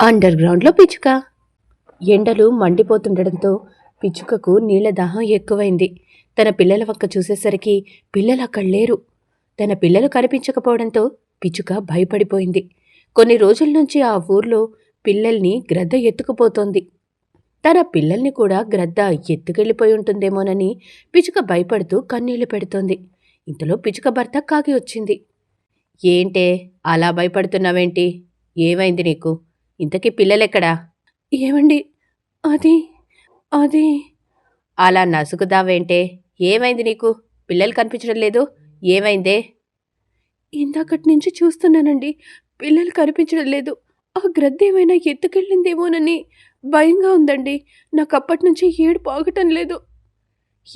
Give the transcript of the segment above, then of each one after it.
Under గ్రౌండ్లో పిచ్చుక. ఎండలు మండిపోతుండడంతో పిచ్చుకకు నీళ్ళ దాహం ఎక్కువైంది. తన పిల్లల వక్క చూసేసరికి పిల్లలు అక్కడ లేరు. తన పిల్లలు కనిపించకపోవడంతో పిచ్చుక భయపడిపోయింది. కొన్ని రోజుల నుంచి ఆ ఊర్లో పిల్లల్ని గ్రద్ద ఎత్తుకుపోతోంది. తన పిల్లల్ని కూడా గ్రద్ద ఎత్తుకెళ్ళిపోయి ఉంటుందేమోనని పిచ్చుక భయపడుతూ కన్నీళ్ళు పెడుతోంది. ఇంతలో పిచ్చుక భర్త కాకి వచ్చింది. ఏంటే అలా భయపడుతున్నావేంటి? ఏమైంది నీకు? ఇంతకీ పిల్లలెక్కడా? ఏమండి? అది అది. అలా నసుకుదావేంటే? ఏమైంది నీకు? పిల్లలు కనిపించడం లేదు? ఏమైందే? ఇందాకటి నుంచి చూస్తున్నానండి. పిల్లలు కనిపించడం లేదు. ఆ గ్రద్ద ఏమైనా ఎత్తుకెళ్ళిందేమోనని భయంగా ఉందండి. నాకు అప్పటి నుంచి ఏడు పోగటం లేదు.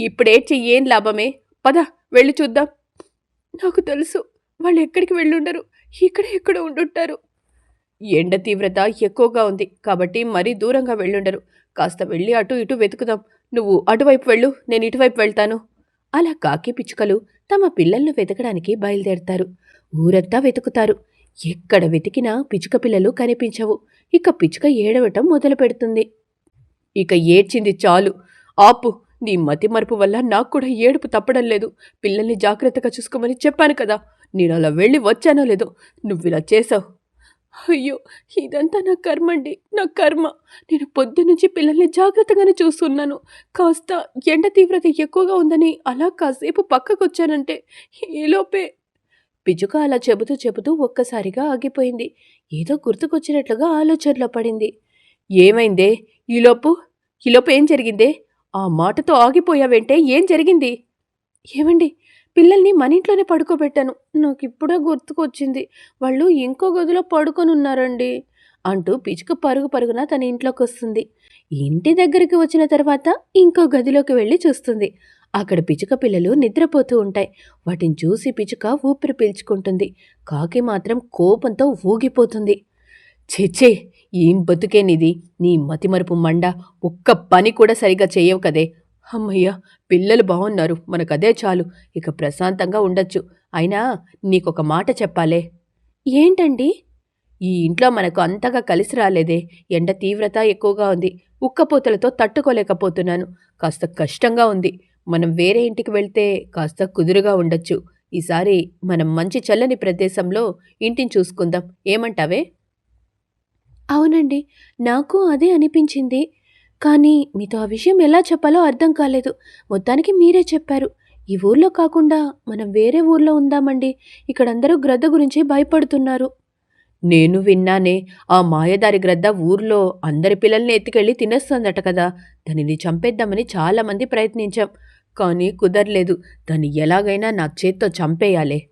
ఇప్పుడేడ్చి ఏం లాభమే? పద వెళ్ళి చూద్దాం. నాకు తెలుసు. వాళ్ళు ఎక్కడికి వెళ్ళుండరు. ఇక్కడ ఎక్కడ ఉండుంటారు. ఎండ తీవ్రత ఎక్కువగా ఉంది. కాబట్టి మరీ దూరంగా వెళ్ళుండరు. కాస్త వెళ్ళి అటు ఇటు వెతుకుదాం. నువ్వు అటువైపు వెళ్ళు నేను ఇటువైపు వెళ్తాను. అలా కాకి పిచ్చుకలు తమ పిల్లలను వెతకడానికి బయలుదేరతారు. ఊరంతా వెతుకుతారు. ఎక్కడ వెతికినా పిచ్చుక పిల్లలు కనిపించవు. ఇక పిచ్చుక ఏడవటం మొదలు పెడుతుంది ఇక ఏడ్చింది చాలు. ఆపు నీ మతి మరుపు వల్ల నాకు కూడా ఏడుపు తప్పడం లేదు. పిల్లల్ని జాగ్రత్తగా చూసుకోమని చెప్పాను కదా. నేను అలా వెళ్ళి వచ్చానో లేదో ఇలా చేసావు. అయ్యో ఇదంతా నా కర్మ అండి. నా కర్మ. నేను పొద్దునుంచి పిల్లల్ని జాగ్రత్తగానే చూస్తున్నాను. కాస్త ఎండ తీవ్రత ఎక్కువగా ఉందని అలా కాసేపు పక్కకొచ్చానంటే ఈలోపే పిజుక అలా చెబుతూ చెబుతూ ఒక్కసారిగా ఆగిపోయింది. ఏదో గుర్తుకొచ్చినట్లుగా ఆలోచనలో పడింది. ఏమైందే? ఈలోపు ఈలోపు ఏం జరిగిందే? ఆ మాటతో ఆగిపోయావంటే ఏం జరిగింది? ఏమండి? పిల్లల్ని మన ఇంట్లోనే పడుకోబెట్టాను. నాకు ఇప్పుడే గుర్తుకొచ్చింది. వాళ్ళు ఇంకో గదిలో పడుకొని ఉన్నారండి అంటూ పిచ్చుక పరుగు పరుగున తన ఇంట్లోకి వస్తుంది ఇంటి దగ్గరికి వచ్చిన తర్వాత ఇంకో గదిలోకి వెళ్ళి చూస్తుంది. అక్కడ పిచ్చుక పిల్లలు నిద్రపోతూ ఉంటాయి. వాటిని చూసి పిచ్చుక ఊపిరి పీల్చుకుంటుంది. కాకి మాత్రం కోపంతో ఊగిపోతుంది. ఛెచ్చే ఏం బతుకేనిది? నీ మతిమరుపు మండ ఒక్క పని కూడా సరిగా చేయవు కదే. అమ్మయ్య పిల్లలు బాగున్నారు మనకదే చాలు. ఇక ప్రశాంతంగా ఉండొచ్చు. అయినా నీకొక మాట చెప్పాలే. ఏంటండి? ఈ ఇంట్లో మనకు అంతగా కలిసి రాలేదే. ఎండ తీవ్రత ఎక్కువగా ఉంది. ఉక్కపోతలతో తట్టుకోలేకపోతున్నాను. కాస్త కష్టంగా ఉంది. మనం వేరే ఇంటికి వెళ్తే కాస్త కుదురుగా ఉండొచ్చు. ఈసారి మనం మంచి చల్లని ప్రదేశంలో ఇంటిని చూసుకుందాం. ఏమంటావే? అవునండి. నాకు అదే అనిపించింది. కానీ మీతో ఆ విషయం ఎలా చెప్పాలో అర్థం కాలేదు. మొత్తానికి మీరే చెప్పారు. ఈ ఊర్లో కాకుండా మనం వేరే ఊర్లో ఉందామండి. ఇక్కడందరూ గ్రద్ద గురించి భయపడుతున్నారు. నేను విన్నానే ఆ మాయదారి గ్రద్ద ఊర్లో అందరి పిల్లల్ని ఎత్తుకెళ్ళి తినేస్తుందట కదా. దానిని చంపేద్దామని చాలామంది ప్రయత్నించాం. కానీ కుదరలేదు. దాన్ని ఎలాగైనా నా చేత్తో చంపేయాలే.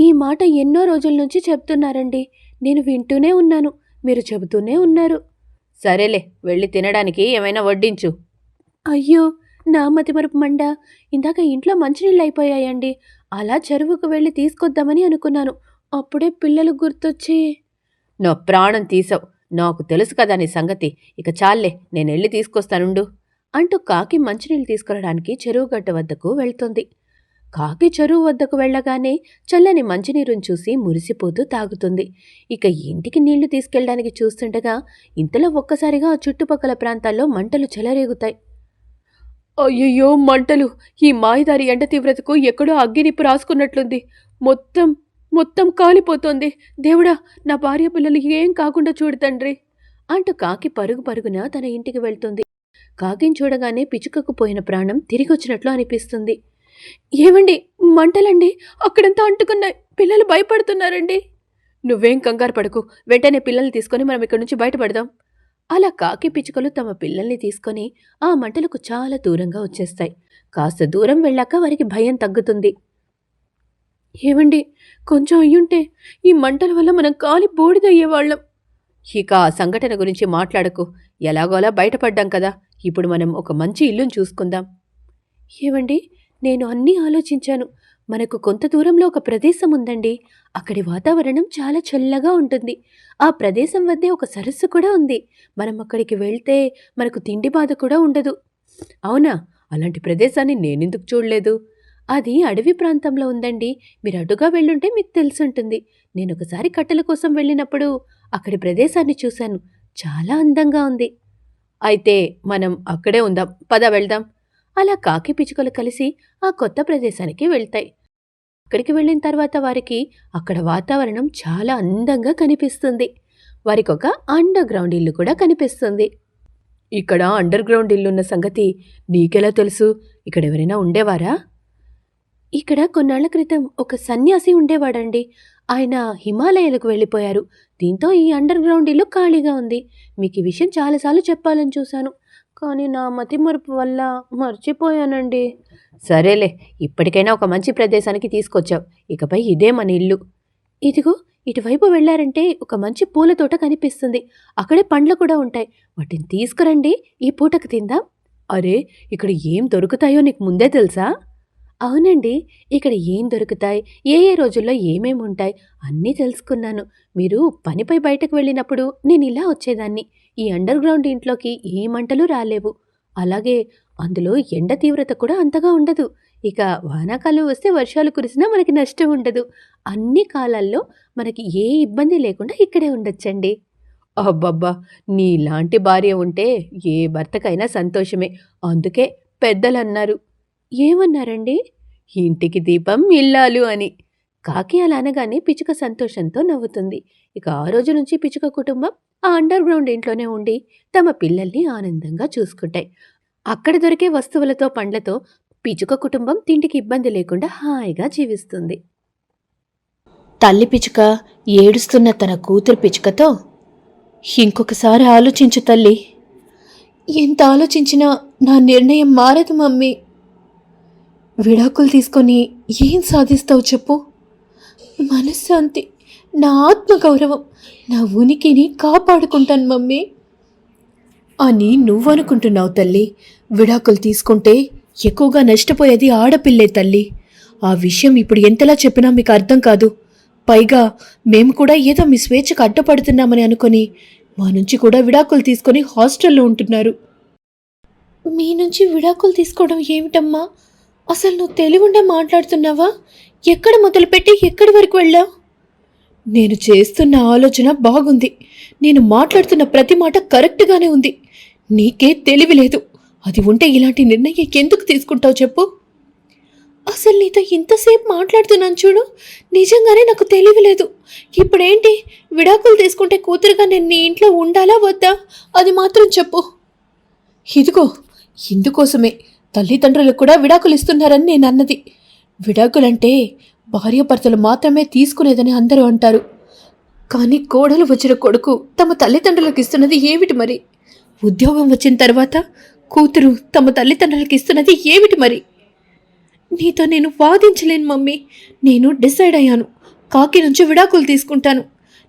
ఈ మాట ఎన్నో రోజుల నుంచి చెప్తున్నారండి. నేను వింటూనే ఉన్నాను. మీరు చెబుతూనే ఉన్నారు. సరేలే వెళ్ళి తినడానికి ఏమైనా వడ్డించు. అయ్యో నా మతిమరుపు మండ. ఇందాక ఇంట్లో మంచినీళ్ళు అయిపోయాయండి అలా చెరువుకు వెళ్ళి తీసుకొద్దామని అనుకున్నాను. అప్పుడే పిల్లలు గుర్తొచ్చి నా ప్రాణం తీసావు. నాకు తెలుసు కదా నీ సంగతి. ఇక చాలే నేను వెళ్ళి తీసుకొస్తానుండు. అంటూ కాకి మంచినీళ్ళు తీసుకురావడానికి చెరువు గడ్డ వద్దకు వెళ్తుంది. కాకి చెరువు వద్దకు వెళ్ళగానే చల్లని మంచినీరుని చూసి మురిసిపోతూ తాగుతుంది. ఇక ఇంటికి నీళ్ళు తీసుకెళ్ళడానికి చూస్తుండగా ఇంతలో ఒక్కసారిగా ఆ చుట్టుపక్కల ప్రాంతాల్లో మంటలు చెలరేగుతాయి. అయ్యయ్యో మంటలు! ఈ మాయదారి ఎండ తీవ్రతకు ఎక్కడో అగ్గినిప్పు రాసుకున్నట్లుంది. మొత్తం మొత్తం కాలిపోతోంది. దేవుడా నా భార్య పిల్లలు ఏం కాకుండా చూడు తండ్రి! అంటూ కాకి పరుగు పరుగున తన ఇంటికి వెళ్తుంది. కాకిని చూడగానే పిచుకకు పోయిన ప్రాణం తిరిగొచ్చినట్లు అనిపిస్తుంది. ఏమండి మంటలండి? అక్కడంతా అంటుకున్నాయి. పిల్లలు భయపడుతున్నారండి. నువ్వేం కంగారు పడకు. వెంటనే పిల్లల్ని తీసుకొని మనం ఇక్కడి నుంచి బయటపడదాం. అలా కాకి పిచ్చుకలు తమ పిల్లల్ని తీసుకొని ఆ మంటలకు చాలా దూరంగా వచ్చేస్తాయి. కాస్త దూరం వెళ్ళాక వారికి భయం తగ్గుతుంది. ఏమండి కొంచెం అయ్యుంటే ఈ మంటల వల్ల మనం కాలి బోడిదయ్యేవాళ్ళం. ఇక ఆ సంఘటన గురించి మాట్లాడకు. ఎలాగోలా బయటపడ్డాం కదా. ఇప్పుడు మనం ఒక మంచి ఇల్లును చూసుకుందాం. ఏమండి నేను అన్నీ ఆలోచించాను. మనకు కొంత దూరంలో ఒక ప్రదేశం ఉందండి. అక్కడి వాతావరణం చాలా చల్లగా ఉంటుంది. ఆ ప్రదేశం వద్దే ఒక సరస్సు కూడా ఉంది. మనం అక్కడికి వెళ్తే మనకు తిండి బాధ కూడా ఉండదు. అవునా? అలాంటి ప్రదేశాన్ని నేనెందుకు చూడలేదు? అది అడవి ప్రాంతంలో ఉందండి. మీరు అటుగా వెళ్ళుంటే మీకు తెలుసుంటుంది. నేను ఒకసారి కట్టెల కోసం వెళ్ళినప్పుడు అక్కడి ప్రదేశాన్ని చూశాను. చాలా అందంగా ఉంది. అయితే మనం అక్కడే ఉందాం. పద వెళ్దాం. అలా కాకి పిచ్చుకలు కలిసి ఆ కొత్త ప్రదేశానికి వెళ్తాయి. అక్కడికి వెళ్ళిన తర్వాత వారికి అక్కడ వాతావరణం చాలా అందంగా కనిపిస్తుంది. వారికి ఒక అండర్ గ్రౌండ్ ఇల్లు కూడా కనిపిస్తుంది. ఇక్కడ అండర్ గ్రౌండ్ ఇల్లున్న సంగతి నీకెలా తెలుసు? ఇక్కడ ఎవరైనా ఉండేవారా? ఇక్కడ కొన్నాళ్ళ క్రితం ఒక సన్యాసి ఉండేవాడండి. ఆయన హిమాలయాలకు వెళ్ళిపోయారు. దీంతో ఈ అండర్ గ్రౌండ్ ఇల్లు ఖాళీగా ఉంది. మీకు ఈ విషయం చాలాసార్లు చెప్పాలని చూశాను. కానీ నా మతిమరుపు వల్ల మర్చిపోయానండి. సరేలే ఇప్పటికైనా ఒక మంచి ప్రదేశానికి తీసుకొచ్చావు. ఇకపై ఇదే మన ఇల్లు. ఇదిగో ఇటువైపు వెళ్ళారంటే ఒక మంచి పూల తోట కనిపిస్తుంది. అక్కడే పండ్లు కూడా ఉంటాయి. వాటిని తీసుకురండి. ఈ పూటకు తిందాం. అరే ఇక్కడ ఏం దొరుకుతాయో నీకు ముందే తెలుసా? అవునండి ఇక్కడ ఏం దొరుకుతాయి? ఏ ఏ రోజుల్లో ఏమేమి ఉంటాయి అన్నీ తెలుసుకున్నాను. మీరు పనిపై బయటకు వెళ్ళినప్పుడు నేను ఇలా వచ్చేదాన్ని. ఈ అండర్ గ్రౌండ్ ఇంట్లోకి ఏ మంటలు రాలేవు. అలాగే అందులో ఎండ తీవ్రత కూడా అంతగా ఉండదు. ఇక వానాకాలం వస్తే వర్షాలు కురిసినా మనకి నష్టం ఉండదు. అన్ని కాలాల్లో మనకి ఏ ఇబ్బంది లేకుండా ఇక్కడే ఉండొచ్చండి. అబ్బబ్బా! నీలాంటి భార్య ఉంటే ఏ భర్తకైనా సంతోషమే. అందుకే పెద్దలు అన్నారు ఏమన్నారండి? ఇంటికి దీపం ఇల్లాలు అని. కాకి అలా అనగానే పిచుక సంతోషంతో నవ్వుతుంది. ఇక ఆ రోజు నుంచి పిచుక కుటుంబం ఆ అండర్ గ్రౌండ్ ఇంట్లోనే ఉండి తమ పిల్లల్ని ఆనందంగా చూసుకుంటాయి. అక్కడ దొరికే వస్తువులతో పండ్లతో పిచుక కుటుంబం తిండికి ఇబ్బంది లేకుండా హాయిగా జీవిస్తుంది. తల్లి పిచుక ఏడుస్తున్న తన కూతురు పిచుకతో ఇంకొకసారి ఆలోచించు తల్లి. ఎంత ఆలోచించినా నా నిర్ణయం మారదు మమ్మీ. విడాకులు తీసుకొని ఏం సాధిస్తావు చెప్పు. మనశ్శాంతి నా ఆత్మగౌరవం నా ఉనికిని కాపాడుకుంటాను మమ్మీ. అని నువ్వనుకుంటున్నావు తల్లి. విడాకులు తీసుకుంటే ఎక్కువగా నష్టపోయేది ఆడపిల్లే తల్లి. ఆ విషయం ఇప్పుడు ఎంతలా చెప్పినా మీకు అర్థం కాదు. పైగా మేము కూడా ఏదో మీ స్వేచ్ఛకు అడ్డపడుతున్నామని అనుకొని మా నుంచి కూడా విడాకులు తీసుకొని హాస్టల్లో ఉంటున్నారు. మీ నుంచి విడాకులు తీసుకోవడం ఏమిటమ్మా? అసలు నువ్వు తెలివుండా మాట్లాడుతున్నావా? ఎక్కడ మొదలుపెట్టి ఎక్కడి వరకు వెళ్ళావు నేను చేస్తున్న ఆలోచన బాగుంది. నేను మాట్లాడుతున్న ప్రతి మాట కరెక్ట్గానే ఉంది. నీకే తెలివి లేదు. అది ఉంటే ఇలాంటి నిర్ణయం ఎందుకు తీసుకుంటావు చెప్పు. అసలు నీతో ఇంతసేపు మాట్లాడుతున్నాను చూడు. నిజంగానే నాకు తెలివి లేదు. ఇప్పుడేంటి? విడాకులు తీసుకుంటే కూతురుగా నేను నీ ఇంట్లో ఉండాలా వద్దా? అది మాత్రం చెప్పు. ఇదిగో ఇందుకోసమే తల్లిదండ్రులకు కూడా విడాకులు ఇస్తున్నారని నేను అన్నది. విడాకులంటే భార్యాభర్తలు మాత్రమే తీసుకునేదని అందరూ అంటారు. కానీ కోడలు వచ్చిన కొడుకు తమ తల్లిదండ్రులకు ఇస్తున్నది ఏమిటి మరి? ఉద్యోగం వచ్చిన తర్వాత కూతురు తమ తల్లిదండ్రులకు ఇస్తున్నది ఏమిటి మరి? నీతో నేను వాదించలేను మమ్మీ. నేను డిసైడ్ అయ్యాను. కాకి నుంచి విడాకులు తీసుకుంటాను.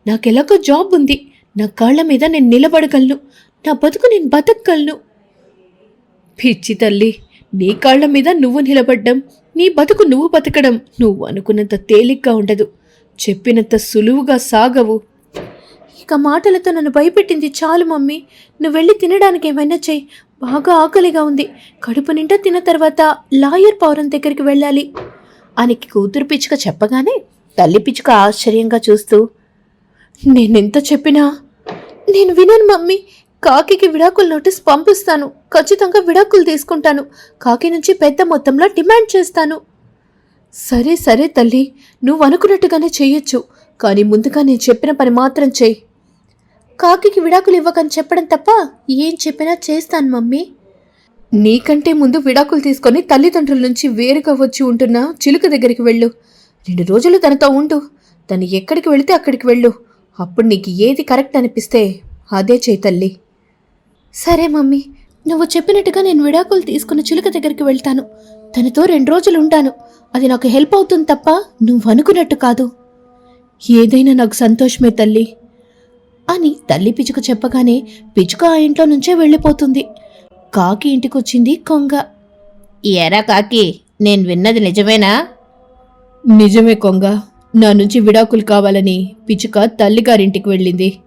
నాకెలాగో జాబ్ ఉంది. నా కాళ్ళ మీద నేను నిలబడగలను. నా బతుకు నేను బతకగలను. పిచ్చి తల్లి నీ కాళ్ళ మీద నువ్వు నిలబడ్డం నీ బతుకు నువ్వు బతకడం నువ్వు అనుకున్నంత తేలిగ్గా ఉండదు. చెప్పినంత సులువుగా సాగవు. ఇక మాటలతో నన్ను భయపెట్టింది చాలు మమ్మీ. నువ్వు వెళ్ళి తినడానికి ఏమైనా చెయ్యి. బాగా ఆకలిగా ఉంది. కడుపు నిండా తిన్న తర్వాత లాయర్ పౌరం దగ్గరికి వెళ్ళాలి. అని కూతురు పిచ్చుక చెప్పగానే తల్లి పిచ్చుక ఆశ్చర్యంగా చూస్తూ నేనెంత చెప్పినా? నేను వినను మమ్మీ. కాకికి విడాకుల నోటీస్ పంపిస్తాను. ఖచ్చితంగా విడాకులు తీసుకుంటాను. కాకి నుంచి పెద్ద మొత్తంలో డిమాండ్ చేస్తాను. సరే సరే తల్లి. నువ్వు అనుకున్నట్టుగానే చేయొచ్చు. కానీ ముందుగా నేను చెప్పిన పని మాత్రం చెయ్యి కాకికి విడాకులు ఇవ్వకని చెప్పడం తప్ప ఏం చెప్పినా చేస్తాను మమ్మీ. నీకంటే ముందు విడాకులు తీసుకొని తల్లిదండ్రుల నుంచి వేరుగా వచ్చి ఉంటున్న చిలుక దగ్గరికి వెళ్ళు. రెండు రోజులు తనతో ఉండు. తను ఎక్కడికి వెళితే అక్కడికి వెళ్ళు. అప్పుడు నీకు ఏది కరెక్ట్ అనిపిస్తే అదే చేయి తల్లి. సరే మమ్మీ. నువ్వు చెప్పినట్టుగా నేను విడాకులు తీసుకున్న చిలుక దగ్గరికి వెళ్తాను. తనతో రెండు రోజులు ఉంటాను. అది నాకు హెల్ప్ అవుతుంది తప్ప నువ్వు అనుకున్నట్టు కాదు. ఏదైనా నాకు సంతోషమే తల్లి. అని తల్లి పిచుక చెప్పగానే పిచుక ఆ ఇంట్లో నుంచే వెళ్ళిపోతుంది. కాకి ఇంటికొచ్చింది కొంగ. ఎరా కాకి నేను విన్నది నిజమేనా? నిజమే కొంగ. నా నుంచి విడాకులు కావాలని పిచుక తల్లిగారింటికి వెళ్ళింది.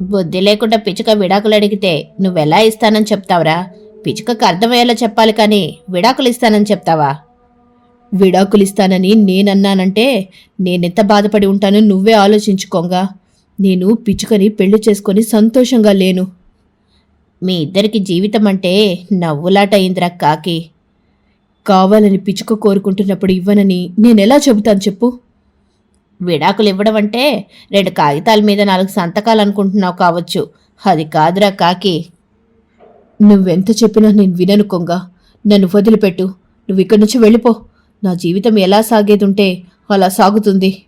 బుద్ధి లేకుండా పిచుక విడాకులు అడిగితే నువ్వెలా ఇస్తానని చెప్తావురా? పిచుకకు అర్థమయ్యేలా చెప్పాలి కానీ విడాకులు ఇస్తానని చెప్తావా? విడాకులు ఇస్తానని నేనన్నానంటే నేనెంత బాధపడి ఉంటానో నువ్వే ఆలోచించుకోంగా. నేను పిచ్చుకని పెళ్ళి చేసుకొని సంతోషంగా లేను. మీ ఇద్దరికి జీవితం అంటే నవ్వులాట అయిందిరా కాకి. కావాలని పిచ్చుక కోరుకుంటున్నప్పుడు ఇవ్వనని నేనెలా చెబుతాను చెప్పు? విడాకులు ఇవ్వడం అంటే రెండు కాగితాల మీద నాలుగు సంతకాలు అనుకుంటున్నావు కావచ్చు. అది కాదురా కాకి. నువ్వెంత చెప్పినా నేను వినను కొంగ. నన్ను వదిలిపెట్టు. నువ్వు ఇక్కడి నుంచి వెళ్ళిపో. నా జీవితం ఎలా సాగేదుంటే అలా సాగుతుంది.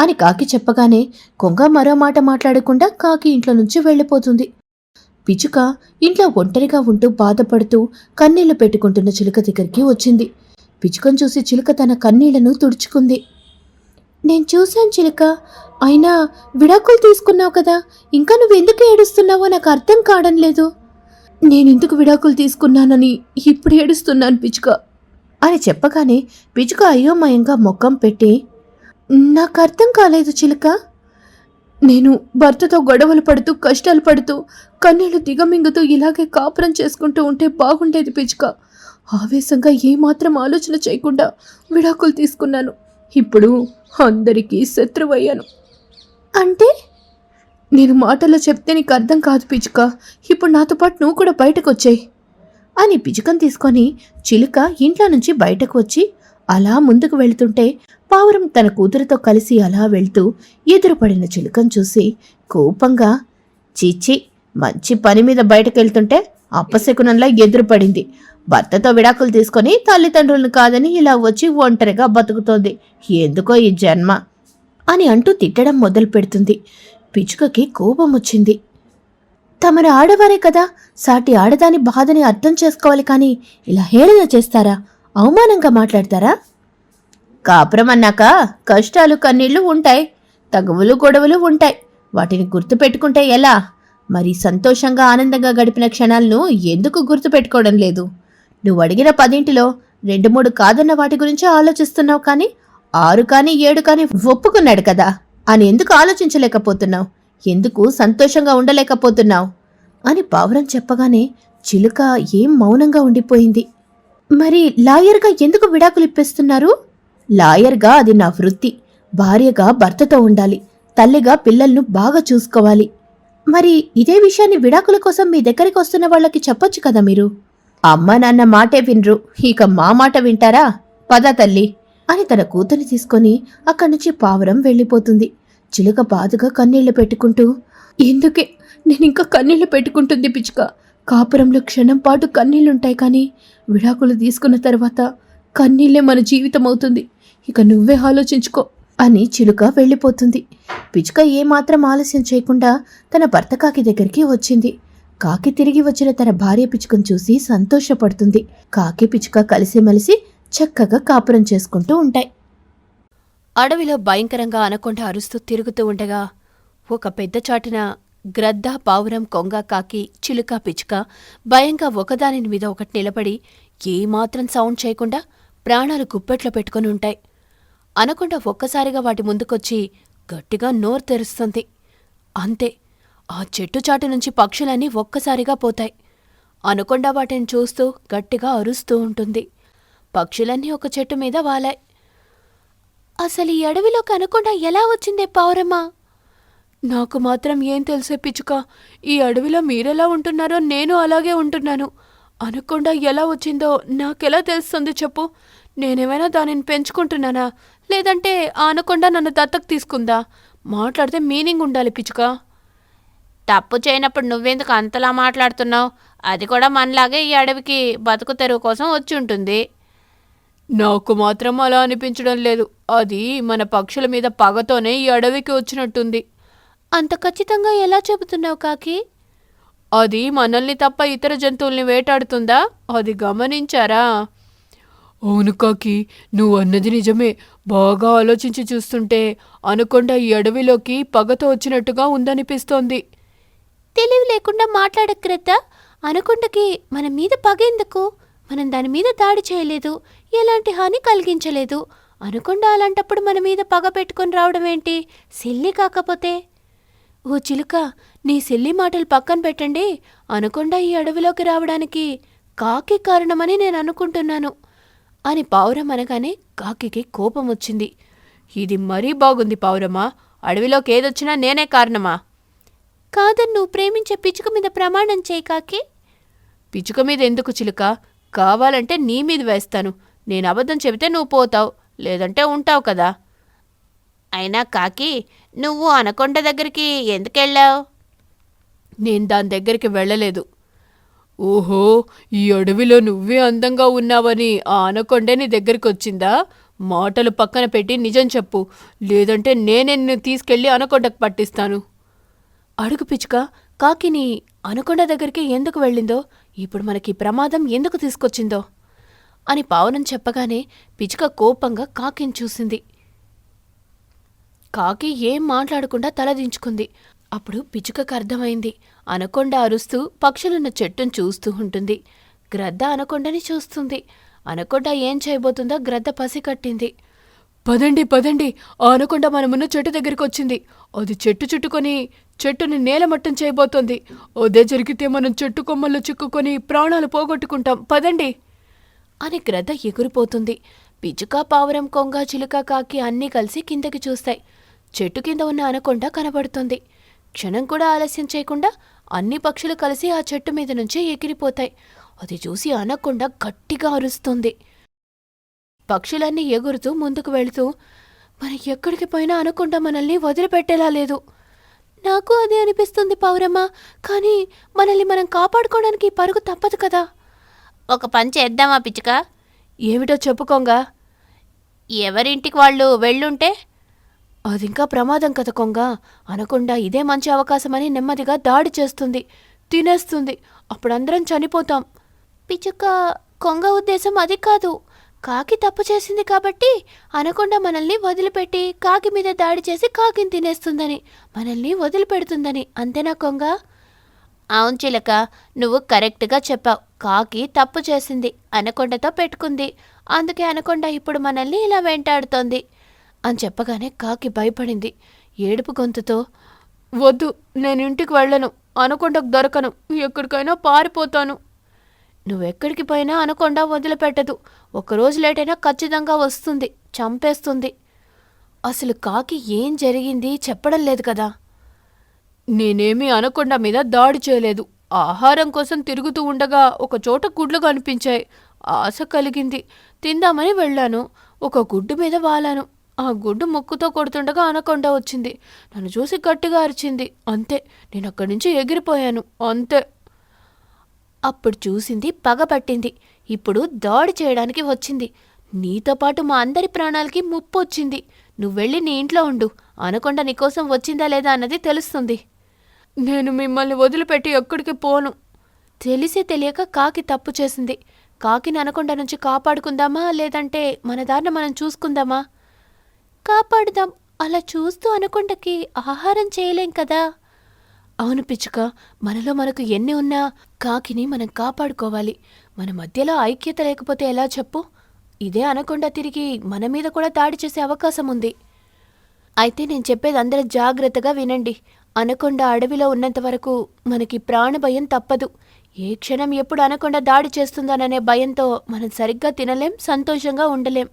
అని కాకి చెప్పగానే కొంగ మరో మాట మాట్లాడకుండా కాకి ఇంట్లో నుంచి వెళ్ళిపోతుంది. పిచుక ఇంట్లో ఒంటరిగా ఉంటూ బాధపడుతూ కన్నీళ్ళు పెట్టుకుంటున్న చిలుక దగ్గరికి వచ్చింది. పిచుకను చూసి చిలుక తన కన్నీళ్ళను తుడుచుకుంది. నేను చూశాను చిలుక. అయినా విడాకులు తీసుకున్నావు కదా ఇంకా నువ్వు ఎందుకు ఏడుస్తున్నావో నాకు అర్థం కావడం లేదు. నేను ఎందుకు విడాకులు తీసుకున్నానని ఇప్పుడు ఏడుస్తున్నాను పిచుక అని చెప్పగానే పిచుక అయోమయంగా ముఖం పెట్టి నాకు అర్థం కాలేదు చిలుక. నేను భర్తతో గొడవలు పడుతూ కష్టాలు పడుతూ కన్నీళ్ళు దిగమింగుతూ ఇలాగే కాపురం చేసుకుంటూ ఉంటే బాగుండేది పిచుక ఆవేశంగా ఏమాత్రం ఆలోచన చేయకుండా విడాకులు తీసుకున్నాను. ఇప్పుడు అందరికీ శత్రువయ్యాను. అంటే? నేను మాటల్లో చెప్తే నీకు అర్థం కాదు పిచుక ఇప్పుడు నాతో పాటు నువ్వు కూడా బయటకు వచ్చాయి అని పిచుకను తీసుకొని చిలుక ఇంట్లో నుంచి బయటకు వచ్చి అలా ముందుకు వెళ్తుంటే పావురం తన కూతురుతో కలిసి అలా వెళ్తూ ఎదురుపడిన చిలుకను చూసి కోపంగా చీచి మంచి పని మీద బయటకెళ్తుంటే అప్పశకునంలా ఎదురుపడింది. భర్తతో విడాకులు తీసుకొని తల్లిదండ్రులను కాదని ఇలా వచ్చి ఒంటరిగా బతుకుతోంది. ఎందుకో ఈ జన్మ? అని అంటూ తిట్టడం మొదలు పెడుతుంది. పిచుకకి కోపం వచ్చింది. తమరు ఆడవారే కదా. సాటి ఆడదాని బాధని అర్థం చేసుకోవాలి కానీ ఇలా హేళన చేస్తారా? అవమానంగా మాట్లాడతారా? కాపురం అన్నాక కష్టాలు కన్నీళ్ళు ఉంటాయి. తగువులు గొడవలు ఉంటాయి. వాటిని గుర్తుపెట్టుకుంటే ఎలా? మరి సంతోషంగా ఆనందంగా గడిపిన క్షణాలను ఎందుకు గుర్తుపెట్టుకోవడం లేదు? నువ్వు అడిగిన పదింటిలో రెండు మూడు కాదన్న వాటి గురించి ఆలోచిస్తున్నావు కానీ ఆరు కానీ ఏడు కానీ ఒప్పుకున్నాడు కదా. అని ఎందుకు ఆలోచించలేకపోతున్నావు? ఎందుకు సంతోషంగా ఉండలేకపోతున్నావు? అని పావురం చెప్పగానే చిలుక ఏం మౌనంగా ఉండిపోయింది. మరి లాయర్గా ఎందుకు విడాకులు ఇప్పిస్తున్నారు? లాయర్గా అది నా వృత్తి. భార్యగా భర్తతో ఉండాలి. తల్లిగా పిల్లలను బాగా చూసుకోవాలి. మరి ఇదే విషయాన్ని విడాకుల కోసం మీ దగ్గరికి వస్తున్న వాళ్ళకి చెప్పొచ్చు కదా మీరు? అమ్మ నాన్న మాటే వినరు. ఇక మా మాట వింటారా? పద తల్లి అని తన కూతుని తీసుకొని అక్కడి నుంచి పావురం వెళ్ళిపోతుంది. చిలుక బాధగా కన్నీళ్ళు పెట్టుకుంటూ ఎందుకే? నేను ఇంకా కన్నీళ్ళు పెట్టుకుంటుంది పిచ్చుక. కాపురంలో క్షణం పాటు కన్నీళ్ళుంటాయి కానీ విడాకులు తీసుకున్న తర్వాత కన్నీళ్ళే మన జీవితం అవుతుంది. ఇక నువ్వే ఆలోచించుకో అని చిలుక వెళ్ళిపోతుంది. పిచ్చుక ఏమాత్రం ఆలస్యం చేయకుండా తన భర్త కాకి దగ్గరికి వచ్చింది. కాకి తిరిగి వచ్చిన తన భార్య పిచ్చుకను చూసి సంతోషపడుతుంది. కాకి పిచ్చుక కలిసిమెలిసి చక్కగా కాపురం చేసుకుంటూ ఉంటాయి. అడవిలో భయంకరంగా అనకొండ అరుస్తూ తిరుగుతూ ఉండగా ఒక పెద్ద చాటిన గ్రద్ద పావురం కొంగ కాకి చిలుక పిచ్చుక భయంగా ఒకదాని మీద ఒకటి నిలబడి ఏమాత్రం సౌండ్ చేయకుండా ప్రాణాలు గుప్పెట్లో పెట్టుకుని ఉంటాయి. అనకుండా ఒక్కసారిగా వాటి ముందుకొచ్చి గట్టిగా నోరు తెరుస్తుంది. అంతే ఆ చెట్టు చాటు నుంచి పక్షులన్నీ ఒక్కసారిగా పోతాయి. అనకొండ వాటిని చూస్తూ గట్టిగా అరుస్తూ ఉంటుంది. పక్షులన్నీ ఒక చెట్టు మీద వాలాయి. అసలు ఈ అడవిలోకి అనకొండ ఎలా వచ్చిందే పావురమ్మా? నాకు మాత్రం ఏం తెలిసే పిచ్చుక ఈ అడవిలో మీరెలా ఉంటున్నారో నేను అలాగే ఉంటున్నాను. అనకుండా ఎలా వచ్చిందో నాకెలా తెలుస్తుంది చెప్పు. నేనేమైనా దానిని పెంచుకుంటున్నానా? లేదంటే ఆ అనకొండ నన్ను దత్తకు తీసుకుందా? మాట్లాడితే మీనింగ్ ఉండాలి పిచ్చుక. తప్పు చేయనప్పుడు నువ్వెందుకు అంతలా మాట్లాడుతున్నావు? అది కూడా మనలాగే ఈ అడవికి బతుకు తెరువు కోసం వచ్చి ఉంటుంది. నాకు మాత్రం అలా అనిపించడం లేదు. అది మన పక్షుల మీద పగతోనే ఈ అడవికి వచ్చినట్టుంది. అంత ఖచ్చితంగా ఎలా చెబుతున్నావు కాకి? అది మనల్ని తప్ప ఇతర జంతువుల్ని వేటాడుతుందా? అది గమనించారా? అవును కాకి నువ్వు అన్నది నిజమే. బాగా ఆలోచించి చూస్తుంటే అనుకొండ ఈ అడవిలోకి పగతో వచ్చినట్టుగా ఉందనిపిస్తోంది. తెలివి లేకుండా మాట్లాడక్రత అనుకొండకి మన మీద పగేందుకు? మనం దాని మీద దాడి చేయలేదు ఎలాంటి హాని కలిగించలేదు. అనుకొండ అలాంటప్పుడు మన మీద పగ పెట్టుకొని రావడం ఏంటి? సిల్లి కాకపోతే? ఓ చిలుక నీ సిల్లి మాటలు పక్కన పెట్టండి. అనుకుండా ఈ అడవిలోకి రావడానికి కాకి కారణమని నేను అనుకుంటున్నాను. అని పావురం అనగానే కాకికి కోపం వచ్చింది. ఇది మరీ బాగుంది పావురమా. అడవిలోకి ఏదొచ్చినా నేనే కారణమా? కాదని నువ్వు ప్రేమించే పిచ్చుక మీద ప్రమాణం చేయి కాకి. పిచ్చుక మీద ఎందుకు చిలుక? కావాలంటే నీ మీద వేస్తాను. నేను అబద్ధం చెబితే నువ్వు పోతావు. లేదంటే ఉంటావు కదా. అయినా కాకి నువ్వు అనకొండ దగ్గరికి ఎందుకెళ్ళావు నేను దాని దగ్గరికి వెళ్ళలేదు. ఓహో ఈ అడవిలో నువ్వే అందంగా ఉన్నావని ఆ అనకొండే నీ దగ్గరికి వచ్చిందా? మాటలు పక్కన పెట్టి నిజం చెప్పు. లేదంటే నేనే నిన్ను తీసుకెళ్ళి అనకొండకు పట్టిస్తాను. అడుగు పిచ్చుక కాకిని అనుకొండ దగ్గరికి ఎందుకు వెళ్ళిందో ఇప్పుడు మనకి ఈ ప్రమాదం ఎందుకు తీసుకొచ్చిందో అని పావనం చెప్పగానే పిచ్చుక కోపంగా కాకిని చూసింది. కాకి ఏం మాట్లాడకుండా తలదించుకుంది అప్పుడు పిచ్చుకకు అర్థమైంది. అనకొండ అరుస్తూ పక్షులున్న చెట్టును చూస్తూ ఉంటుంది. గ్రద్ద అనకొండని చూస్తుంది. అనకొండ ఏం చేయబోతుందో గ్రద్ద పసికట్టింది. పదండి పదండి. ఆనకొండ అనకొండ మనమున్న చెట్టు దగ్గరికి వచ్చింది అది చెట్టు చుట్టుకొని చెట్టుని నేలమట్టం చేయబోతోంది. అదే జరిగితే మనం చెట్టు కొమ్మల్లో చిక్కుకొని ప్రాణాలు పోగొట్టుకుంటాం. పదండి. అని గ్రద్ద ఎగురిపోతుంది. పిచ్చుక పావురం కొంగ చిలుక కాకి అన్నీ కలిసి కిందకి చూస్తాయి. చెట్టు కింద ఉన్న అనకొండ కనబడుతుంది. క్షణం కూడా ఆలస్యం చేయకుండా అన్ని పక్షులు కలిసి ఆ చెట్టు మీద నుంచి ఎగిరిపోతాయి. అది చూసి అనకొండ గట్టిగా అరుస్తుంది. పక్షులన్నీ ఎగురుతూ ముందుకు వెళుతూ మనం ఎక్కడికి పోయినా అనకొండ మనల్ని వదిలిపెట్టేలా లేదు. నాకు అదే అనిపిస్తుంది పౌరమ్మ కానీ మనల్ని మనం కాపాడుకోవడానికి పరుగు తప్పదు కదా. ఒక పని చేద్దామా పిచ్చుక? ఏమిటో చెప్పుకోంగా. ఎవరింటికి వాళ్ళు వెళ్ళుంటే? అదింకా ప్రమాదం కదా కొంగ అనకుండా ఇదే మంచి అవకాశమని నెమ్మదిగా దాడి చేస్తుంది తినేస్తుంది అప్పుడందరం చనిపోతాం. పిచ్చుక కొంగ ఉద్దేశం అది కాదు. కాకి తప్పు చేసింది కాబట్టి అనకుండా మనల్ని వదిలిపెట్టి కాకి మీద దాడి చేసి కాకిని తినేస్తుందని మనల్ని వదిలిపెడుతుందని. అంతేనా కొంగ? అవును చిలక నువ్వు కరెక్ట్గా చెప్పావు. కాకి తప్పు చేసింది అనకొండతో పెట్టుకుంది. అందుకే అనకొండ ఇప్పుడు మనల్ని ఇలా వెంటాడుతోంది అని చెప్పగానే కాకి భయపడింది. ఏడుపు గొంతుతో వద్దు నేను ఇంటికి వెళ్ళను. అనకొండకు దొరకను. ఎక్కడికైనా పారిపోతాను. నువ్వెక్కడికి పోయినా అనకొండ వదిలిపెట్టదు. ఒకరోజు లేటైనా ఖచ్చితంగా వస్తుంది చంపేస్తుంది. అసలు కాకి ఏం జరిగింది చెప్పడం లేదు కదా. నేనేమీ అనకొండ మీద దాడి చేయలేదు. ఆహారం కోసం తిరుగుతూ ఉండగా ఒక చోట గుడ్లు కనిపించాయి. ఆశ కలిగింది. తిందామని వెళ్ళాను. ఒక గుడ్డు మీద వాలాను. ఆ గుడ్డు ముక్కుతో కొడుతుండగా అనకొండ వచ్చింది. నన్ను చూసి గట్టిగా అరిచింది. అంతే నేను అక్కడి నుంచి ఎగిరిపోయాను. అంతే. అప్పుడు చూసింది పగపట్టింది ఇప్పుడు దాడి చేయడానికి వచ్చింది. నీతో పాటు మా అందరి ప్రాణాలకి ముప్పు వచ్చింది. నువ్వెళ్ళి నీ ఇంట్లో ఉండు. అనకొండ నీకోసం వచ్చిందా లేదా అన్నది తెలుస్తుంది. నేను మిమ్మల్ని వదిలిపెట్టి ఎక్కడికి పోను. తెలిసి తెలియక కాకి తప్పు చేసింది. కాకిని అనకొండ నుంచి కాపాడుకుందామా? లేదంటే మన దారిన మనం చూసుకుందామా? కాపాడుదాం. అలా చూస్తూ అనకొండకి ఆహారం చేయలేం కదా? అవును పిచ్చుక మనలో మనకు ఎన్ని ఉన్నా కాకిని మనం కాపాడుకోవాలి. మన మధ్యలో ఐక్యత లేకపోతే ఎలా చెప్పు? ఇదే అనకుండా తిరిగి మన మీద కూడా దాడి చేసే అవకాశం ఉంది. అయితే నేను చెప్పేది అందరూ జాగ్రత్తగా వినండి. అనకొండ అడవిలో ఉన్నంత వరకు మనకి ప్రాణభయం తప్పదు. ఏ క్షణం ఎప్పుడు అనకొండ దాడి చేస్తుందననే భయంతో మనం సరిగ్గా తినలేం సంతోషంగా ఉండలేం.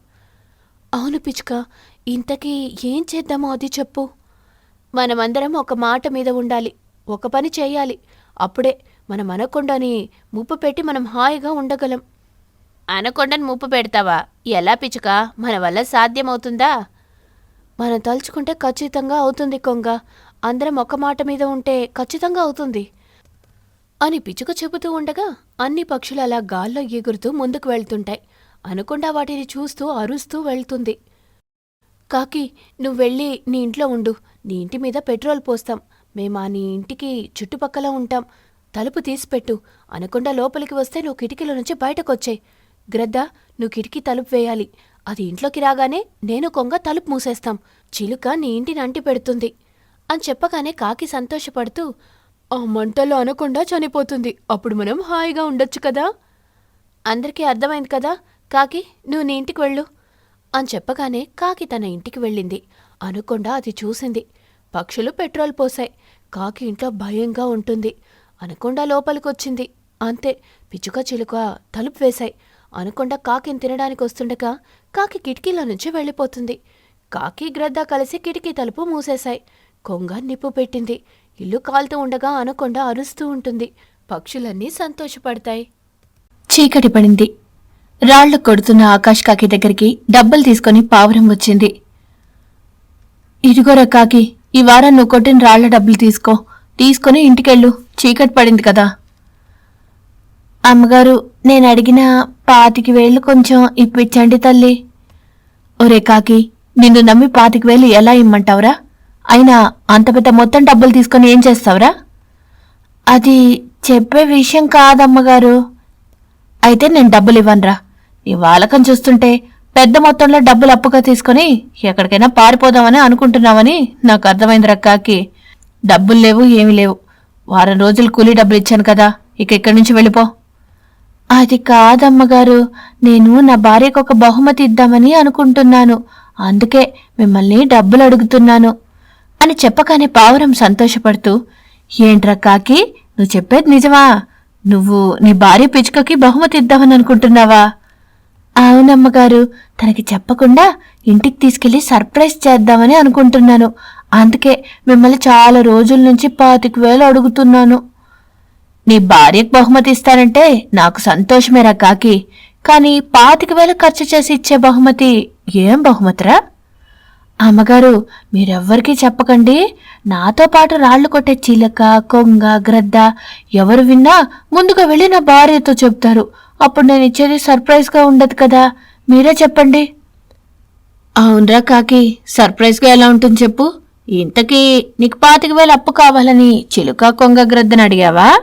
అవును పిచ్చుక ఇంతకీ ఏం చేద్దామో అది చెప్పు. మనమందరం ఒక మాట మీద ఉండాలి. ఒక పని చేయాలి. అప్పుడే మనం అనకొండని ముప్పు పెట్టి మనం హాయిగా ఉండగలం. అనకొండని ముప్పు పెడతావా? ఎలా పిచ్చుక? మన వల్ల సాధ్యమవుతుందా? మనం తలుచుకుంటే ఖచ్చితంగా అవుతుంది కొంగ. అందరం ఒక మాట మీద ఉంటే ఖచ్చితంగా అవుతుంది. అని పిచ్చుక చెబుతూ ఉండగా అన్ని పక్షులు అలా గాల్లో ఎగురుతూ ముందుకు వెళ్తుంటాయి. అనకుండా వాటిని చూస్తూ అరుస్తూ వెళ్తుంది. కాకి నువ్వు వెళ్ళి నీ ఇంట్లో ఉండు. నీ ఇంటి మీద పెట్రోల్ పోస్తాం. మేమా నీ ఇంటికి చుట్టుపక్కల ఉంటాం. తలుపు తీసిపెట్టు. అనకుండా లోపలికి వస్తే నువ్వు కిటికీలో నుంచి బయటకొచ్చాయి. గ్రద్ద నువ్వు కిటికీ తలుపు వేయాలి. అది ఇంట్లోకి రాగానే నేను కొంగ తలుపు మూసేస్తాం. చిలుక నీ ఇంటిని అంటి పెడుతుంది. అని చెప్పగానే కాకి సంతోషపడుతూ ఆ మంటలో అనకుండా చనిపోతుంది. అప్పుడు మనం హాయిగా ఉండొచ్చు కదా? అందరికీ అర్థమైంది కదా? కాకి నువ్వు నీ ఇంటికి వెళ్ళు. అని చెప్పగానే కాకి తన ఇంటికి వెళ్ళింది. అనుకుండా అది చూసింది. పక్షులు పెట్రోల్ పోసాయి కాకి ఇంట్లో భయంగా ఉంటుంది. అనుకుండా లోపలికొచ్చింది. అంతే పిచ్చుక చిలుక తలుపు వేశాయి. అనుకుండా కాకిని తినడానికి వస్తుండగా కాకి కిటికీలో నుంచి వెళ్ళిపోతుంది. కాకి గ్రద్ద కలిసి కిటికీ తలుపు మూసేశాయి. కొంగ నిప్పు పెట్టింది. ఇల్లు కాలుతూ ఉండగా అనకొండ అరుస్తూ ఉంటుంది. పక్షులన్నీ సంతోషపడతాయి. చీకటి పడింది. రాళ్ళు కొడుతున్న ఆకాష్ కాకి దగ్గరికి డబ్బులు తీసుకొని పావురం వచ్చింది. ఇదిగోరా కాకి ఈ వారం నువ్వు కొట్టిన రాళ్ళ డబ్బులు తీసుకో. తీసుకొని ఇంటికెళ్ళు. చీకటి పడింది కదా. అమ్మగారు నేను అడిగిన పాతికి వేళ్ళు కొంచెం ఇప్పించండి తల్లి. ఒరే కాకి నిన్ను నమ్మి పాతికి వేలు ఎలా ఇమ్మంటావురా? అయినా అంత పెద్ద మొత్తం డబ్బులు తీసుకొని ఏం చేస్తావురా? అది చెప్పే విషయం కాదమ్మగారు. అయితే నేను డబ్బులు ఇవ్వనురా. నీ వాలకం చూస్తుంటే పెద్ద మొత్తంలో డబ్బులు అప్పుగా తీసుకొని ఎక్కడికైనా పారిపోదామని అనుకుంటున్నావని నాకు అర్థమైంది రక్కాకి డబ్బులు లేవు ఏమీ లేవు. వారం రోజులు కూలీ డబ్బులు ఇచ్చాను కదా ఇక ఇక్కడి నుంచి వెళ్ళిపో. అది కాదమ్మగారు నేను నా భార్యకు ఒక బహుమతి ఇద్దామని అనుకుంటున్నాను. అందుకే మిమ్మల్ని డబ్బులు అడుగుతున్నాను. అని చెప్పగానే పావురం సంతోషపడుతూ ఏంట్రా కాకి నువ్వు చెప్పేది నిజమా? నువ్వు నీ భార్య పిచ్చుకకి బహుమతి ఇద్దామని అనుకుంటున్నావా? అవునమ్మగారు తనకి చెప్పకుండా ఇంటికి తీసుకెళ్ళి సర్ప్రైజ్ చేద్దామని అనుకుంటున్నాను. అందుకే మిమ్మల్ని చాలా రోజుల నుంచి పాతిక వేలు అడుగుతున్నాను. నీ భార్యకు బహుమతి ఇస్తానంటే నాకు సంతోషమేరా కాకి. కానీ పాతిక వేలు ఖర్చు చేసి ఇచ్చే బహుమతి ఏం బహుమతిరా? అమ్మగారు మీరెవ్వరికీ చెప్పకండి. నాతో పాటు రాళ్ళు కొట్టే చిలక కొంగ గ్రద్ద ఎవరు విన్నా ముందుగా వెళ్ళి నా భార్యతో చెప్తారు అప్పుడు నేను ఇచ్చేది సర్ప్రైజ్గా ఉండదు కదా. మీరే చెప్పండి. అవునరా కాకి సర్ప్రైజ్గా ఎలా ఉంటుంది చెప్పు. ఇంతకీ నీకు పాతిక వేలు అప్పు కావాలని చిలుక కొంగ గ్రద్దని అడిగావా?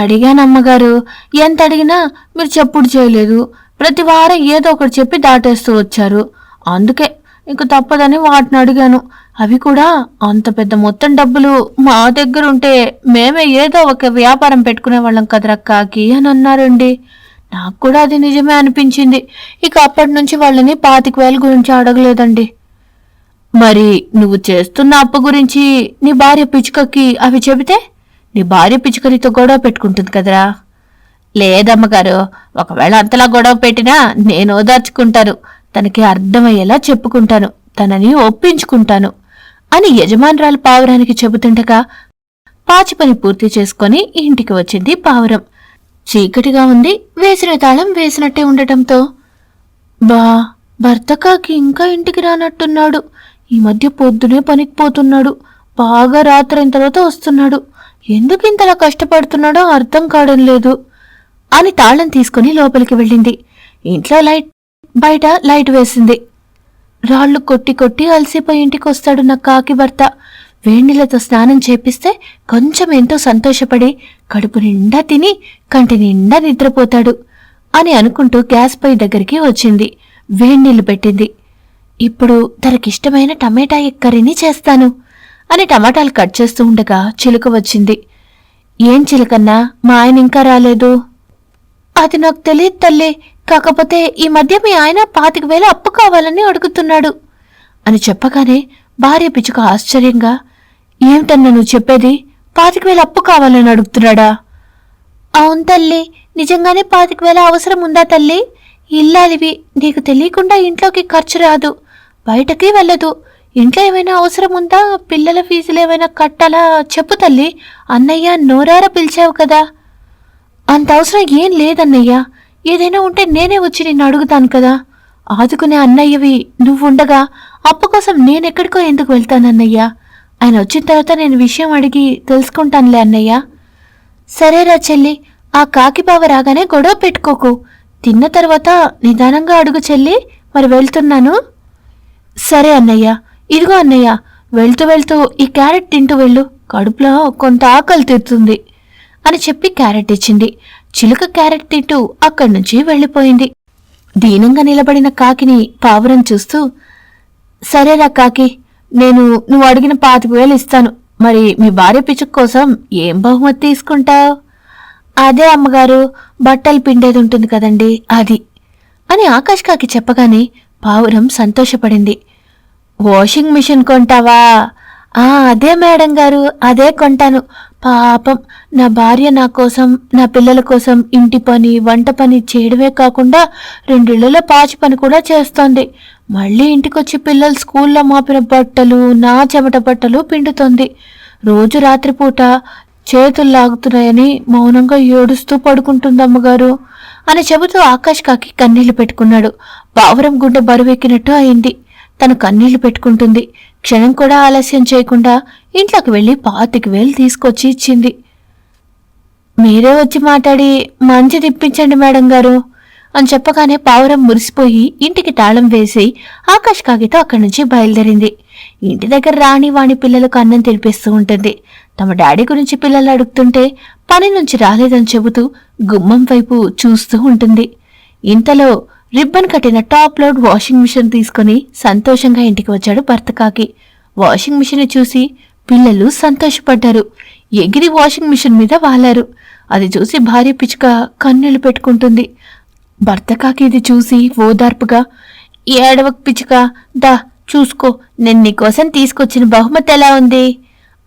అడిగాను అమ్మగారు. ఎంత అడిగినా మీరు చెప్పుడు చేయలేదు. ప్రతి వారం ఏదో ఒకటి చెప్పి దాటేస్తూ వచ్చారు. అందుకే ఇంక తప్పదని వాటిని అడిగాను. అవి కూడా అంత పెద్ద మొత్తం డబ్బులు మా దగ్గర ఉంటే మేమే ఏదో ఒక వ్యాపారం పెట్టుకునే వాళ్ళం కదరా కాకి అని అన్నారండి. నాకు కూడా అది నిజమే అనిపించింది. ఇక అప్పటి నుంచి వాళ్ళని పాతిక వేల గురించి అడగలేదండి. మరి నువ్వు చేస్తున్న అప్పు గురించి నీ భార్య పిచ్చుకకి అవి చెబితే నీ భార్య పిచ్చుకనితో గొడవ పెట్టుకుంటుంది కదరా. లేదమ్మగారు ఒకవేళ అంతలా గొడవ పెట్టినా నేను ఓదార్చుకుంటాను. తనకి అర్థమయ్యేలా చెప్పుకుంటాను. తనని ఒప్పించుకుంటాను. అని యజమానురాలు పావురానికి చెబుతుండగా పాచి పని పూర్తి చేసుకొని ఇంటికి వచ్చింది పావురం. చీకటిగా ఉంది వేసిన తాళం వేసినట్టే ఉండటంతో బా భర్త కాకి ఇంకా ఇంటికి రానట్టున్నాడు. ఈ మధ్య పొద్దునే పనికి పోతున్నాడు. బాగా రాత్రైన తర్వాత వస్తున్నాడు. ఎందుకు ఇంతలా కష్టపడుతున్నాడో అర్థం కావడం లేదు అని తాళం తీసుకుని లోపలికి వెళ్ళింది. ఇంట్లో లైట్ బయట లైట్ వేసింది. రాళ్ళు కొట్టి కొట్టి అలసిపోయి ఇంటికి వస్తాడు నా కాకి భర్త. వేణిలతో స్నానం చేపిస్తే కొంచెం ఎంతో సంతోషపడి కడుపు నిండా తిని కంటి నిండా నిద్రపోతాడు అని అనుకుంటూ గ్యాస్ పొయ్యి దగ్గరికి వచ్చింది. వేణీళ్ళు పెట్టింది. ఇప్పుడు తనకిష్టమైన టమాటా ఎక్కరిని చేస్తాను అని టమాటాలు కట్ చేస్తూ ఉండగా చిలుక వచ్చింది. ఏం చిలుకన్నా? మా ఆయన ఇంకా రాలేదు. అది నాకు తెలియదు తల్లి. కాకపోతే ఈ మధ్య మీ ఆయన పాతిక వేల అప్పు కావాలని అడుగుతున్నాడు. అని చెప్పగానే భార్య పిచ్చుక ఆశ్చర్యంగా ఏమిటన్నా నువ్వు చెప్పేది? పాతిక వేల అప్పు కావాలని అడుగుతున్నాడా? అవును తల్లి నిజంగానే పాతిక వేల అవసరం ఉందా తల్లి? ఇల్లాలివి నీకు తెలియకుండా ఇంట్లోకి ఖర్చు రాదు బయటకి వెళ్ళదు. ఇంట్లో ఏమైనా అవసరం ఉందా? పిల్లల ఫీజులు ఏమైనా కట్టాలా? చెప్పు తల్లి అన్నయ్య నోరారా పిలిచావు కదా? అంత అవసరం ఏం లేదన్నయ్య ఏదైనా ఉంటే నేనే వచ్చి నిన్ను అడుగుతాను కదా. ఆదుకునే అన్నయ్యవి నువ్వుండగా అప్పు కోసం నేనెక్కడికో ఎందుకు వెళ్తానన్నయ్యా ఆయన వచ్చిన తర్వాత నేను విషయం అడిగి తెలుసుకుంటానులే అన్నయ్య. సరేరా చెల్లి ఆ కాకిబావ రాగానే గొడవ పెట్టుకోకు. తిన్న తర్వాత నిదానంగా అడుగు చెల్లి మరి వెళ్తున్నాను? సరే అన్నయ్య ఇదిగో అన్నయ్య వెళ్తూ వెళ్తూ ఈ క్యారెట్ తింటూ వెళ్ళు. కడుపులో కొంత ఆకలి తీరుతుంది అని చెప్పి క్యారెట్ ఇచ్చింది. చిలుక క్యారెట్ తింటూ అక్కడి నుంచి వెళ్ళిపోయింది. దీనంగా నిలబడిన కాకిని పావురం చూస్తూ సరేరా కాకి నేను నువ్వు అడిగిన పాతిక వేలు ఇస్తాను. మరి మీ భార్య పిచ్చుక కోసం ఏం బహుమతి తీసుకుంటావు? అదే అమ్మగారు బట్టలు పిండేది ఉంటుంది కదండి అది అని ఆకాష్ కాకి చెప్పగానే పావురం సంతోషపడింది. Washing machine కొంటావా? ఆ అదే మేడం గారు అదే కొంటాను. పాపం నా భార్య నా కోసం నా పిల్లల కోసం ఇంటి పని వంట పని చేయడమే కాకుండా రెండిళ్ళలో పాచి పని కూడా చేస్తోంది. మళ్ళీ ఇంటికొచ్చి పిల్లలు స్కూల్లో మాపిన బట్టలు నా చెమట బట్టలు పిండుతోంది. రోజు రాత్రిపూట చేతులు లాగుతున్నాయని మౌనంగా ఏడుస్తూ పడుకుంటుంది అమ్మగారు అని చెబుతూ ఆకాష్ కాకి కన్నీళ్ళు పెట్టుకున్నాడు. పావురం గుండె బరువెక్కినట్టు అయింది. తను కన్నీళ్ళు పెట్టుకుంటుంది. క్షణం కూడా ఆలస్యం చేయకుండా ఇంట్లోకి వెళ్ళి పాతిక వేలు తీసుకొచ్చి ఇచ్చింది. మీరే వచ్చి మాట్లాడి మంచి తిప్పించండి మేడం గారు అని చెప్పగానే పావురం మురిసిపోయి ఇంటికి తాళం వేసి ఆకాష్ కాగితో అక్కడి నుంచి బయలుదేరింది. ఇంటి దగ్గర రాణి వాణి పిల్లలకు అన్నం తినిపిస్తూ ఉంటుంది. తమ డాడీ గురించి పిల్లలు అడుగుతుంటే పని నుంచి రాలేదని చెబుతూ గుమ్మం వైపు చూస్తూ ఉంటుంది. ఇంతలో రిబ్బన్ కట్టిన టాప్ లోడ్ వాషింగ్ మిషన్ తీసుకుని సంతోషంగా ఇంటికి వచ్చాడు భర్త కాకి. వాషింగ్ మిషన్ చూసి పిల్లలు సంతోషపడ్డారు. ఎగిరి వాషింగ్ మిషన్ మీద వాలారు. అది చూసి భార్య పిచ్చుక కన్నీళ్ళు పెట్టుకుంటుంది. భర్త కాకి ఇది చూసి ఓదార్పుగా ఏడవ పిచ్చుక దా చూసుకో నేను నీకోసం తీసుకొచ్చిన బహుమతి ఎలా ఉంది?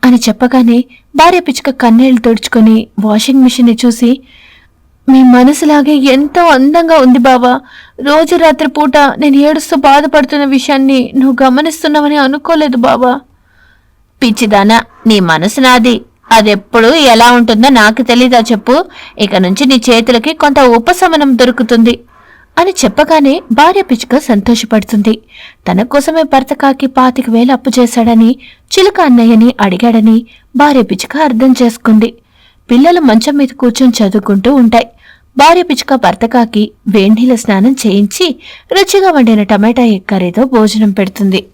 అని చెప్పగానే భార్య పిచ్చుక కన్నీళ్ళు తుడుచుకొని వాషింగ్ మిషన్ని చూసి మీ మనసులాగే ఎంతో అందంగా ఉంది బావా. రోజు రాత్రి పూట నేను ఏడుస్తూ బాధపడుతున్న విషయాన్ని నువ్వు గమనిస్తున్నావని అనుకోలేదు బావా. పిచ్చిదానా నీ మనసు నాది. అదెప్పుడు ఎలా ఉంటుందో నాకు తెలీదా చెప్పు. ఇక నుంచి నీ చేతులకి కొంత ఉపశమనం దొరుకుతుంది అని చెప్పగానే భార్య పిచ్చుక సంతోషపడుతుంది. తన కోసమే భర్త కాకి పాతిక వేలు అప్పు చేశాడని చిలుక అన్నయ్యని అడిగాడని భార్య పిచ్చుక అర్థం చేసుకుంది. పిల్లలు మంచం మీద కూర్చొని చదువుకుంటూ ఉంటాయి. భార్య పిచ్చుక భర్తకాకి వేణీల స్నానం చేయించి రుచిగా వండిన టమాటా ఎగ్ భోజనం పెడుతుంది.